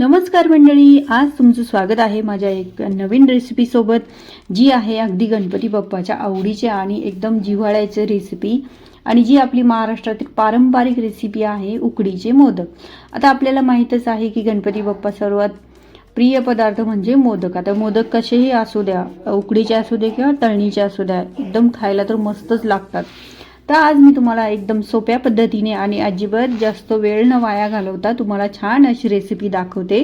नमस्कार मंडळी आज तुमचं स्वागत आहे माझ्या एक नवीन रेसिपीसोबत जी आहे अगदी गणपती बाप्पाच्या आवडीची आणि एकदम जिव्हाळ्याची रेसिपी आणि जी आपली महाराष्ट्रातील पारंपरिक रेसिपी आहे उकडीचे मोदक. आता आपल्याला माहीतच आहे की गणपती बाप्पा सर्वात प्रिय पदार्थ म्हणजे मोदक. आता मोदक कसेही असू द्या उकडीचे असू दे किंवा तळणीचे असू द्या एकदम खायला तर मस्तच लागतात. तर आज मी तुम्हाला एकदम सोप्या पद्धतीने आणि अजिबात जास्त वेळ न वाया घालवता तुम्हाला छान अशी रेसिपी दाखवते.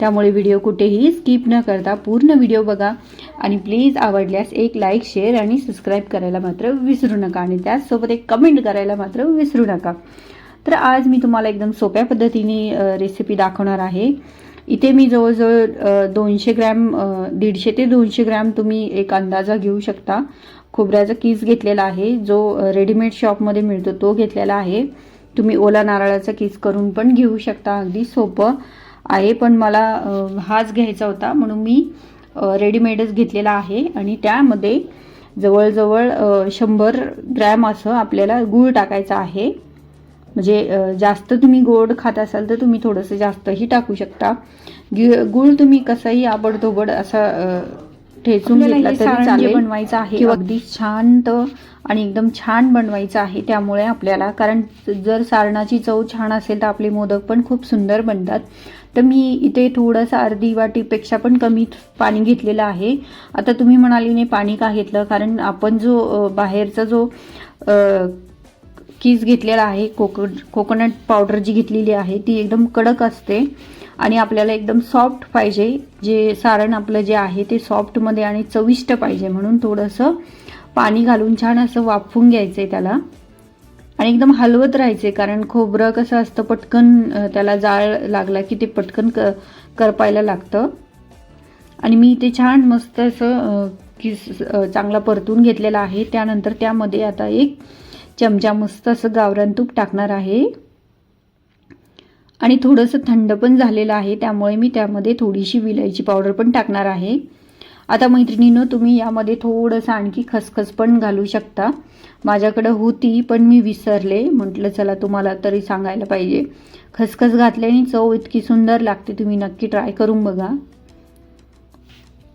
त्यामुळे व्हिडिओ कुठेही स्किप न करता पूर्ण व्हिडिओ बघा. आणि प्लीज आवडल्यास एक लाईक शेअर आणि सबस्क्राईब करायला मात्र विसरू नका आणि त्याचसोबत एक कमेंट करायला मात्र विसरू नका. तर आज मी तुम्हाला एकदम सोप्या पद्धतीने रेसिपी दाखवणार आहे. इथे मी जवळजवळ दोनशे ग्रॅम दीडशे ते दोनशे ग्रॅम तुम्ही एक अंदाजा घेऊ शकता. खोबऱ्याचा किस घेतलेला आहे जो रेडीमेड शॉपमध्ये मिळतो तो घेतलेला आहे. तुम्ही ओला नारळाचा किस करून पण घेऊ शकता अगदी सोपं आहे. पण मला हाच घ्यायचा होता म्हणून मी रेडीमेडच घेतलेला आहे. आणि त्यामध्ये जवळजवळ शंभर ग्रॅम असं आपल्याला गूळ टाकायचा आहे. म्हणजे जास्त तुम्ही गोड खात असाल तर तुम्ही थोडंसं जास्तही टाकू शकता. गि गुळ तुम्ही कसंही आबडधोबड असा ठेचून घेतला हे तरी चालेल. बनवायचं आहे, किंवा अगदी शांत आणि एकदम छान बनवायचं आहे त्यामुळे आपल्याला. कारण जर सारणाची चव छान असेल तर आपले मोदक पण खूप सुंदर बनतात. तर मी इथे थोडंसं अर्धी वाटीपेक्षा पण कमी पाणी घेतलेलं आहे. आता तुम्ही म्हणाली नाही पाणी का घेतलं? कारण आपण जो बाहेरचा जो कीस घेतलेला आहे कोको कोकोनट पावडर जी घेतलेली आहे ती एकदम कडक असते. आणि आपल्याला एकदम सॉफ्ट पाहिजे. जे सारण आपलं जे आहे ते सॉफ्टमध्ये आणि चविष्ट पाहिजे. म्हणून थोडंसं पाणी घालून छान असं वाफवून घ्यायचं आहे त्याला. आणि एकदम हलवत राहायचे कारण खोबरं कसं असतं पटकन त्याला जाळ लागला की ते पटकन क करपायला लागतं. आणि मी ते छान मस्त असं किस चांगला परतून घेतलेला आहे. त्यानंतर त्यामध्ये आता एक चमचा मस्त असं गावरान तूप टाकणार आहे. आणि थोडंसं थंड पण झालेलं आहे त्यामुळे मी त्यामध्ये थोडीशी विलायची पावडर पण टाकणार आहे. आता मैत्रिणीनं तुम्ही यामध्ये थोडंसं आणखी खसखस पण घालू शकता. माझ्याकडं होती पण मी विसरले. म्हटलं चला तुम्हाला तरी सांगायला पाहिजे. खसखस घातल्याने चव इतकी सुंदर लागते तुम्ही नक्की ट्राय करून बघा.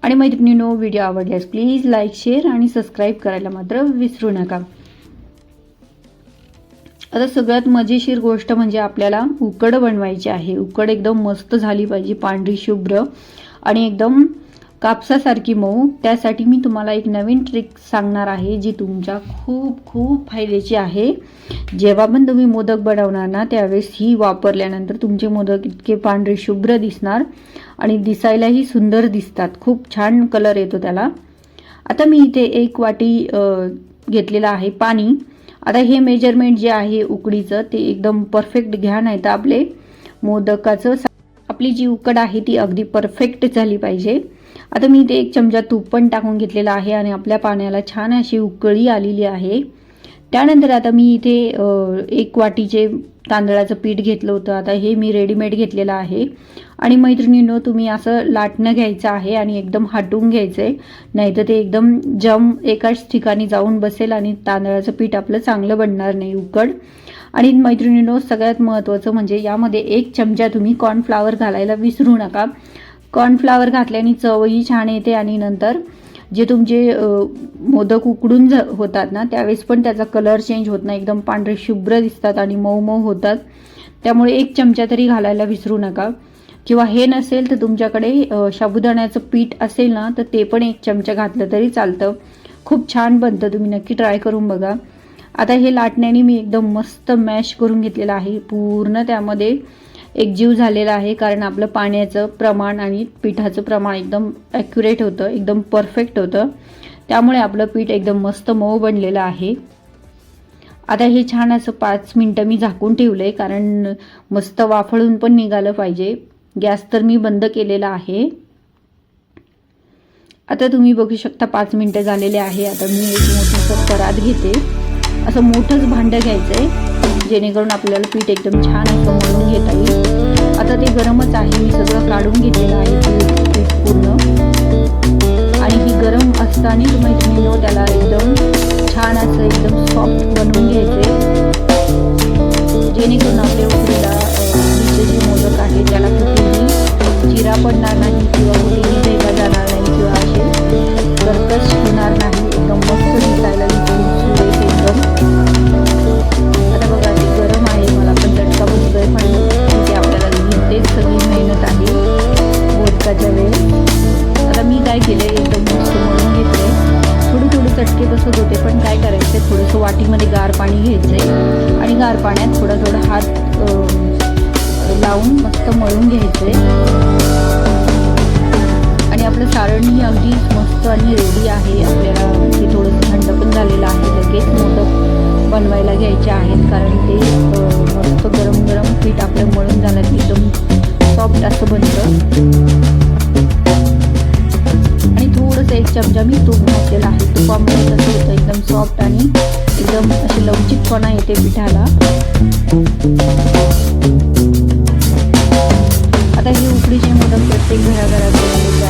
आणि मैत्रिणीनो व्हिडिओ आवडल्यास प्लीज लाईक शेअर आणि सबस्क्राईब करायला मात्र विसरू नका. आता सगळ्यात मजेशीर गोष्ट म्हणजे आपल्याला उकड बनवायची आहे. उकड एकदम मस्त झाली पाहिजे पांढरी शुभ्र आणि एकदम कापसासारखी मऊ. त्यासाठी मी तुम्हाला एक नवीन ट्रिक सांगणार आहे जी तुमच्या खूप खूप फायद्याची आहे. जेव्हा पण तुम्ही मोदक बनवणार ना त्यावेळेस ही वापरल्यानंतर तुमचे मोदक इतके पांढरे शुभ्र दिसणार आणि दिसायलाही सुंदर दिसतात. खूप छान कलर येतो त्याला. आता मी इथे एक वाटी घेतलेला घेतलेलं आहे पाणी. आता हे मेजरमेंट जे आहे उकडीचं ते एकदम परफेक्ट घ्या नाही तर आपले मोदकाचं आपली जी उकड आहे ती अगदी परफेक्ट झाली पाहिजे. आता मी इथे एक चमचा तूप पण टाकून घेतलेला आहे आणि आपल्या पाण्याला छान अशी उकळी आलेली आहे. त्यानंतर आता मी इथे एक वाटीचे तांदळाचं पीठ घेतलं होतं. आता हे मी रेडीमेड घेतलेलं आहे. आणि मैत्रिणींनो तुम्ही असं लाटणं घ्यायचं आहे आणि एकदम हाटून घ्यायचं आहे नाहीतर ते एकदम जम एकाच ठिकाणी जाऊन बसेल आणि तांदळाचं पीठ आपलं चांगलं बनणार नाही उकड. आणि मैत्रिणींनो सगळ्यात महत्त्वाचं म्हणजे यामध्ये एक चमचा तुम्ही कॉर्नफ्लावर घालायला विसरू नका. कॉर्नफ्लावर घातल्याने चवही छान येते आणि नंतर जे तुमचे मोदक उकडून ज होतात ना त्यावेळेस पण त्याचा कलर चेंज होत नाही. एकदम पांढरे शुभ्र दिसतात आणि मऊ मऊ होतात. त्यामुळे एक चमचा तरी घालायला विसरू नका. किंवा हे नसेल तर तुमच्याकडे शाबुदाण्याचं साबुदाण्याचं पीठ असेल ना तर ते पण एक चमचा घातलं तरी चालतं. खूप छान बनतं. तुम्ही नक्की ट्राय करून बघा. आता हे लाटण्याने मी एकदम मस्त मॅश करून घेतलेलं आहे. पूर्ण त्यामध्ये एकजीव झालेला आहे कारण आपलं पाण्याचं प्रमाण आणि पिठाचं प्रमाण एकदम ॲक्युरेट होतं एकदम परफेक्ट होतं. त्यामुळे आपलं पीठ एकदम मस्त मऊ बनलेलं आहे. आता हे छान असं पाच मिनटं मी झाकून ठेवलं आहे कारण मस्त वाफळून पण निघालं पाहिजे. गॅस तर मी बंद केलेला आहे. आता तुम्ही बघू शकता पाच मिनटं झालेले आहे आता मी एक मोठंसं परात घेते. असं मोठंच भांडं घ्यायचं आहे जेणेकरून आपल्याला पीठ एकदम छान असं मळून घेता येईल. आता ते गरमच आहे मी सगळं काढून घेतलेलं आहे पीठ पूर्ण. आणि ही गरम असताना मैत्रिणीनं त्याला एकदम छान असं एकदम सॉफ्ट बनवून घ्यायचे जेणेकरून आपल्या उकडीला जे मोदक आहे त्याला कुठेही पडणार नाही किंवा कुठेही भेगा जाणार नाही किंवा असे कर्कश होणार नाही. हात लावून मस्त मळून घ्यायचं. आहे आणि आपलं सारणही अगदी मस्त आणि रेडी आहे. आपल्याला ते थोडंसं थंड पण झालेलं आहे. लगेच मोदक बनवायला घ्यायचे आहेत. कारण ते मस्त गरम गरम पीठ आपलं मळून झालं की एकदम सॉफ्ट असं बनतं. आणि थोडंसं एक चमचा मी तूप घातलेला आहे. तुपामुळे सॉफ्ट आणि एकदम असे लवचिकपणा येते पिठाला. आता हे उकडीचे मोदक प्रत्येक घराघरात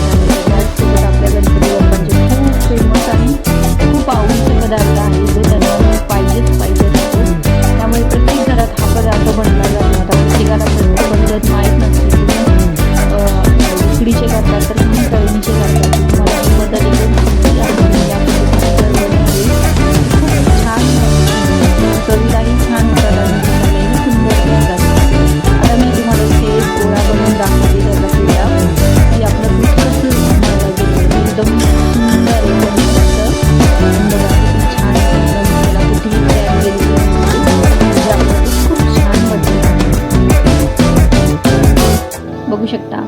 शकता.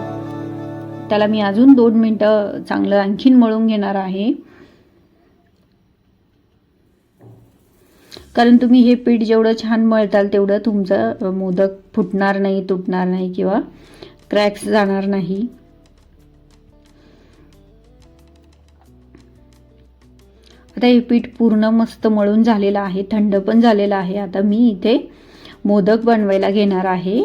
त्याला मी अजून दोन मिनटं चांगलं आणखीन मळून घेणार आहे. कारण तुम्ही हे पीठ जेवढं छान मळताल तेवढं तुमचं मोदक फुटणार नाही तुटणार नाही किंवा क्रॅक्स जाणार नाही. आता हे पीठ पूर्ण मस्त मळून झालेलं आहे थंड पण झालेलं आहे. आता मी इथे मोदक बनवायला घेणार आहे.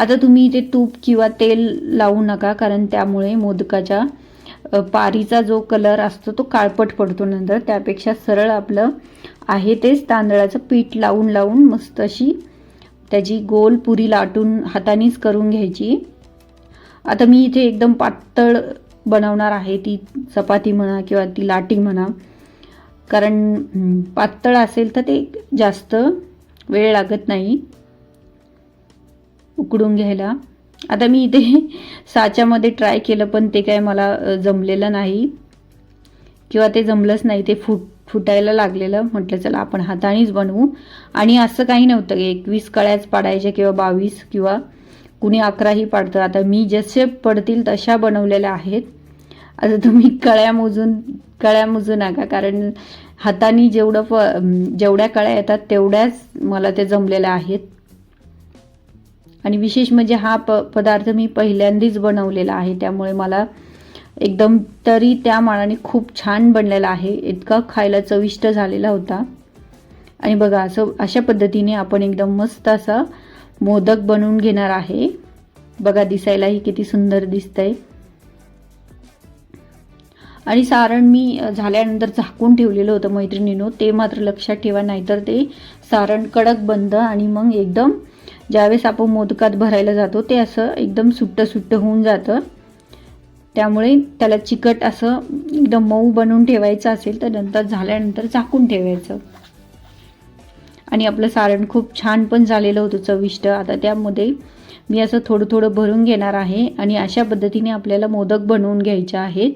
आता तुम्ही इथे तूप किंवा तेल लावू नका कारण त्यामुळे मोदकाच्या पारीचा जो कलर असतो तो काळपट पडतो नंतर. त्यापेक्षा सरळ आपलं आहे तेच तांदळाचं पीठ लावून लावून मस्त अशी त्याची गोल पुरी लाटून हातानेच करून घ्यायची. आता मी इथे एकदम पातळ बनवणार आहे ती चपाती म्हणा किंवा ती लाटी म्हणा. कारण पातळ असेल तर ते जास्त वेळ लागत नाही. उकडून घ्यायला. आता मी इथे साच्यामध्ये ट्राय केलं पण ते काय मला जमलेलं नाही. किंवा ते जमलंच नाही ते फुट फुटायला लागलेलं. म्हटलं चला आपण हातानेच बनवू. आणि असं काही नव्हतं. की एकवीस कळ्याच पाडायच्या किंवा बावीस किंवा कुणी अकराही पाडतं. आता मी जसे पडतील तशा बनवलेल्या आहेत. आता तुम्ही कळ्या मोजून कळ्या मोजू नका. कारण हाताने जेवढं प जेवढ्या कळ्या येतात तेवढ्याच मला ते जमलेल्या आहेत. आणि विशेष म्हणजे हा प पदार्थ मी पहिल्यांदाच बनवलेला आहे. त्यामुळे मला एकदम तरी त्या मानाने खूप छान बनलेला आहे. इतका खायला चविष्ट झालेला होता. आणि बघा असं अशा पद्धतीने आपण एकदम मस्त असा मोदक बनवून घेणार आहे. बघा दिसायलाही किती सुंदर दिसतंय. आणि सारण मी झाल्यानंतर झाकून ठेवलेलं होतं मैत्रिणीनो. ते मात्र लक्षात ठेवा नाहीतर ते सारण कडक बंद आणि मग एकदम ज्यावेळेस आपण मोदकात भरायला जातो ते असं एकदम सुट्ट सुट्ट होऊन जातं. त्यामुळे त्याला चिकट असं एकदम मऊ बनवून ठेवायचं असेल तर नंतर झाल्यानंतर झाकून ठेवायचं. आणि आपलं सारण खूप छान पण झालेलं होतं चविष्ट. आता त्यामध्ये मी असं थोडं थोडं भरून घेणार आहे आणि अशा पद्धतीने आपल्याला मोदक बनवून घ्यायचे आहेत.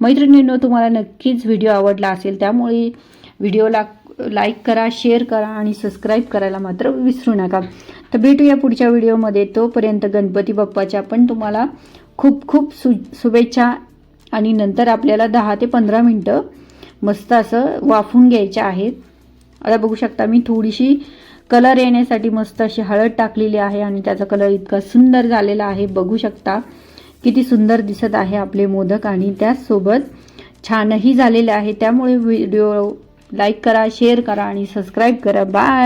मैत्रिणींनो तुम्हाला नक्कीच व्हिडिओ आवडला असेल त्यामुळे व्हिडिओला लाईक करा शेअर करा आणि सबस्क्राईब करायला मात्र विसरू नका. तर भेटूया पुढच्या व्हिडिओमध्ये. तोपर्यंत गणपती बाप्पाच्या पण तुम्हाला खूप खूप सु शुभेच्छा. आणि नंतर आपल्याला दहा ते पंधरा मिनटं मस्त असं वाफून घ्यायचे आहेत. आता बघू शकता मी थोडीशी कलर येण्यासाठी मस्त अशी हळद टाकलेली आहे आणि त्याचा कलर इतका सुंदर झालेला आहे. बघू शकता किती सुंदर दिसत आहे आपले मोदक आणि त्याचसोबत छानही झालेले आहे. त्यामुळे व्हिडिओ लाईक करा शेअर करा आणि सबस्क्राईब करा. बाय